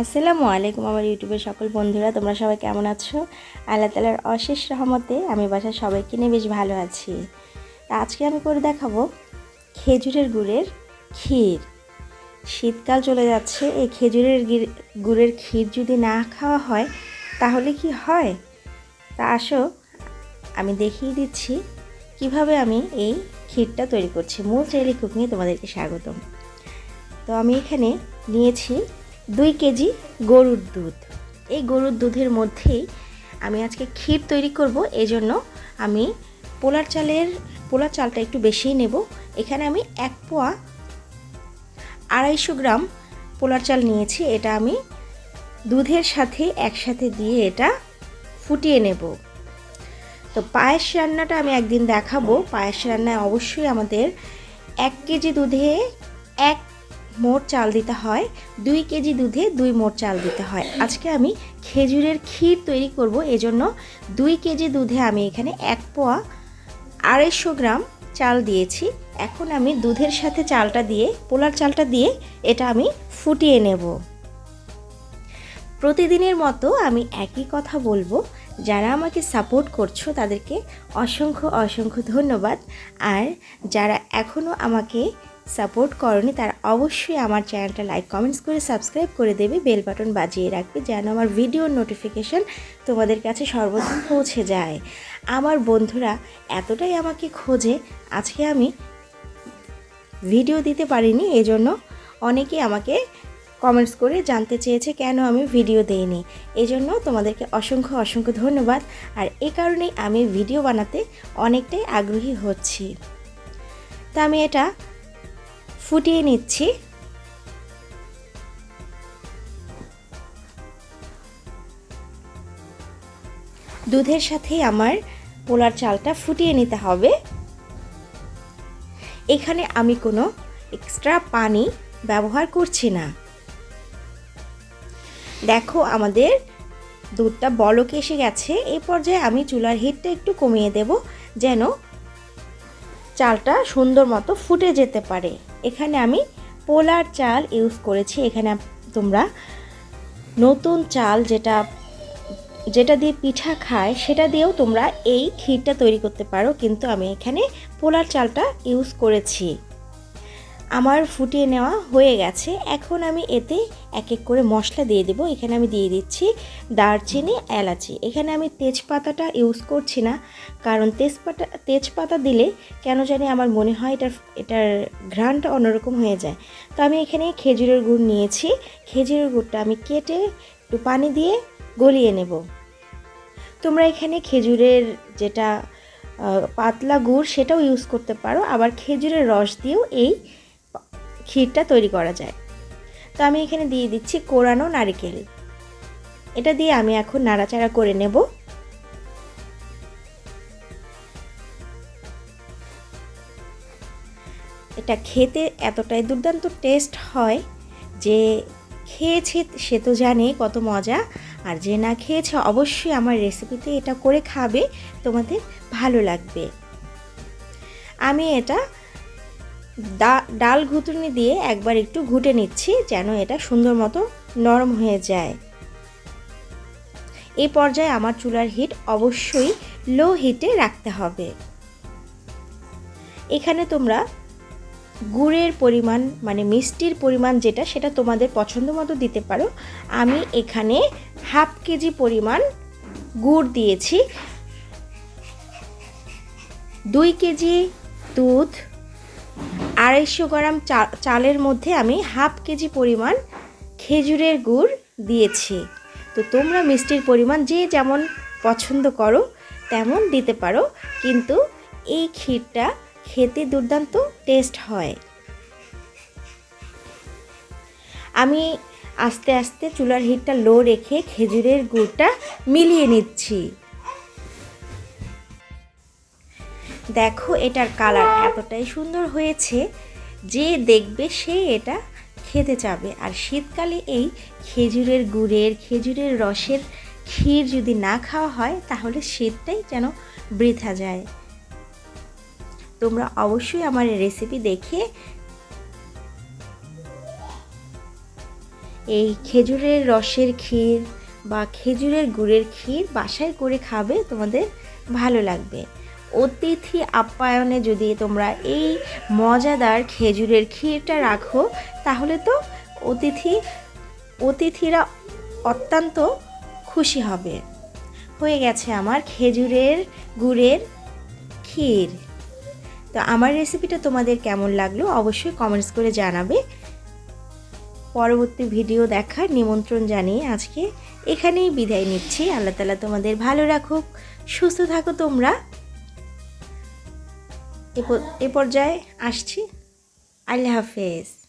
আসসালামু আলাইকুম আমার ইউটিউবের সকল বন্ধুরা, তোমরা সবাই কেমন আছো? আল্লাহ তালার অশেষ রহমতে আমি বাসার সবাইকে নিয়ে বেশ ভালো আছি। তা আজকে আমি করে দেখাবো খেজুরের গুড়ের ক্ষীর। শীতকাল চলে যাচ্ছে, এই খেজুরের গুড়ের ক্ষীর যদি না খাওয়া হয়, তাহলে কি হয়? তা আসো, আমি দেখিয়ে দিচ্ছি কীভাবে আমি এই ক্ষীরটা তৈরি করছি। মূল চাইলে কুকিংয়ে তোমাদেরকে স্বাগতম। তো আমি এখানে নিয়েছি দুই কেজি গরুর দুধ। এই গরুর দুধের মধ্যেই আমি আজকে ক্ষীর তৈরি করব, এজন্য আমি পোলার চালের, পোলার চালটা একটু বেশিই নেব। এখানে আমি এক পোয়া আড়াইশো গ্রাম পোলার চাল নিয়েছি, এটা আমি দুধের সাথে একসাথে দিয়ে এটা ফুটিয়ে নেব। তো পায়েস রান্নাটা আমি একদিন দেখাবো। পায়েস রান্নায় অবশ্যই আমাদের এক কেজি দুধে এক মোট চাল দিতে হয় দুই কেজি দুধে দুই মোট চাল দিতে হয়। আজকে আমি খেজুরের ক্ষীর তৈরি করব, এজন্য দুই কেজি দুধে আমি এখানে এক পোয়া আড়াইশো গ্রাম চাল দিয়েছি। এখন আমি দুধের সাথে চালটা দিয়ে, পোলার চালটা দিয়ে এটা আমি ফুটিয়ে নেব। প্রতিদিনের মতো আমি একই কথা বলব। যারা আমাকে সাপোর্ট করছ, তাদেরকে অসংখ্য অসংখ্য ধন্যবাদ। আর যারা এখনও আমাকে সাপোর্ট করনি, তারা অবশ্যই আমার চ্যানেলটা লাইক কমেন্টস করে সাবস্ক্রাইব করে দেবে বেল বাটন বাজিয়ে রাখবে, যেন আমার ভিডিওর নোটিফিকেশান তোমাদের কাছে সর্বপ্রথম পৌঁছে যায়। আমার বন্ধুরা এতটাই আমাকে খোঁজে, আজকে আমি ভিডিও দিতে পারিনি, এজন্য অনেকেই আমাকে কমেন্টস করে জানতে চেয়েছে, কেন আমি ভিডিও দেইনি। এই জন্য তোমাদেরকে অসংখ্য অসংখ্য ধন্যবাদ, আর এ কারণেই আমি ভিডিও বানাতে অনেকটাই আগ্রহী হচ্ছি। তা আমি এটা ফুটিয়ে নিচ্ছি। দুধের সাথে আমার পোলার চালটা ফুটিয়ে নিতে হবে। এখানে আমি কোনো এক্সট্রা পানি ব্যবহার করছি না। দেখো, আমাদের দুধটা বলক এসে গেছে। এই পর্যায়ে আমি চুলার হিটটা একটু কমিয়ে দেব, যেন চালটা সুন্দর মতো ফুটে যেতে পারে। এখানে আমি পোলার চাল ইউজ করেছি। এখানে তোমরা নতুন চাল যেটা যেটা দিয়ে পিঠা খায়, সেটা দিয়েও তোমরা এই ক্ষীরটা তৈরি করতে পারো। কিন্তু আমি এখানে পোলার চালটা ইউজ করেছি। আমার ফুটিয়ে নেওয়া হয়ে গেছে। এখন আমি এতে এক এক করে মশলা দিয়ে দেবো। এখানে আমি দিয়ে দিচ্ছি দারচিনি, এলাচি। এখানে আমি তেজপাতাটা ইউজ করছি না, কারণ তেজপাতা তেজপাতা দিলে কেন জানি আমার মনে হয় এটার এটার ঘ্রাণটা অন্যরকম হয়ে যায়। তো আমি এখানে খেজুরের গুড় নিয়েছি। খেজুরের গুড়টা আমি কেটে একটু পানি দিয়ে গলিয়ে নেব। তোমরা এখানে খেজুরের যেটা পাতলা গুড় সেটাও ইউজ করতে পারো। আবার খেজুরের রস দিয়েও এই ক্ষীরটা তৈরি করা যায়। তো আমি এখানে দিয়ে দিচ্ছি কোরানো নারকেল। এটা দিয়ে আমি এখন নাড়াচাড়া করে নেব। এটা খেতে এতটাই দুর্দান্ত টেস্ট হয় যে খেয়েছে সে তো জানে কত মজা। আর যে না খেয়েছে অবশ্যই আমার রেসিপিতে এটা করে খাবে, তোমাদের ভালো লাগবে। আমি এটা ডাল ঘুটুনি দিয়ে একবার একটু ঘুটে নিচ্ছি যেন এটা সুন্দর মতো নরম হয়ে যায়। এই পর্যায়ে আমার চুলার হিট অবশ্যই লো হিটে রাখতে হবে। এখানে তোমরা গুড়ের পরিমাণ মানে মিষ্টির পরিমাণ যেটা, সেটা তোমাদের পছন্দ মতো দিতে পারো। আমি এখানে হাফ কেজি পরিমাণ গুড় দিয়েছি। দুই কেজি দুধ আড়াইশো গ্রাম চালের মধ্যে আমি হাফ কেজি পরিমাণ খেজুরের গুড় দিয়েছি। তো তোমরা মিষ্টির পরিমাণ যে যেমন পছন্দ করো, তেমন দিতে পারো। কিন্তু এই ক্ষীরটা খেতে দুর্দান্ত টেস্ট হয়। আমি আস্তে আস্তে চুলার হিটটা লো রেখে খেজুরের গুড়টা মিলিয়ে নিচ্ছি। দেখো এটার কালার এতটাই সুন্দর হয়েছে যে দেখবে সে এটা খেতে চাবে। আর শীতকালে এই খেজুরের গুড়ের, খেজুরের রসের ক্ষীর যদি না খাওয়া হয়, তাহলে শীতটাই যেন বৃথা যায়। তোমরা অবশ্যই আমার রেসিপি দেখে এই খেজুরের রসের ক্ষীর বা খেজুরের গুড়ের ক্ষীর বাসায় করে খাবে, তোমাদের ভালো লাগবে। অতিথি আপ্যায়নে যদি তোমরা এই মজাদার খেজুরের ক্ষীরটা রাখো, তাহলে তো অতিথি, অতিথিরা অত্যন্ত খুশি হবে। হয়ে গেছে আমার খেজুরের গুড়ের ক্ষীর। তো আমার রেসিপিটা তোমাদের কেমন লাগল অবশ্যই কমেন্টস করে জানাবে। পরবর্তী ভিডিও দেখার নিমন্ত্রণ জানিয়ে আজকে এখানেই বিদায় নিচ্ছি। আল্লাহ তালা তোমাদের ভালো রাখুক, সুস্থ থাকো তোমরা। এ পর্যায়ে আসছি। আল্লাহ হাফেজ।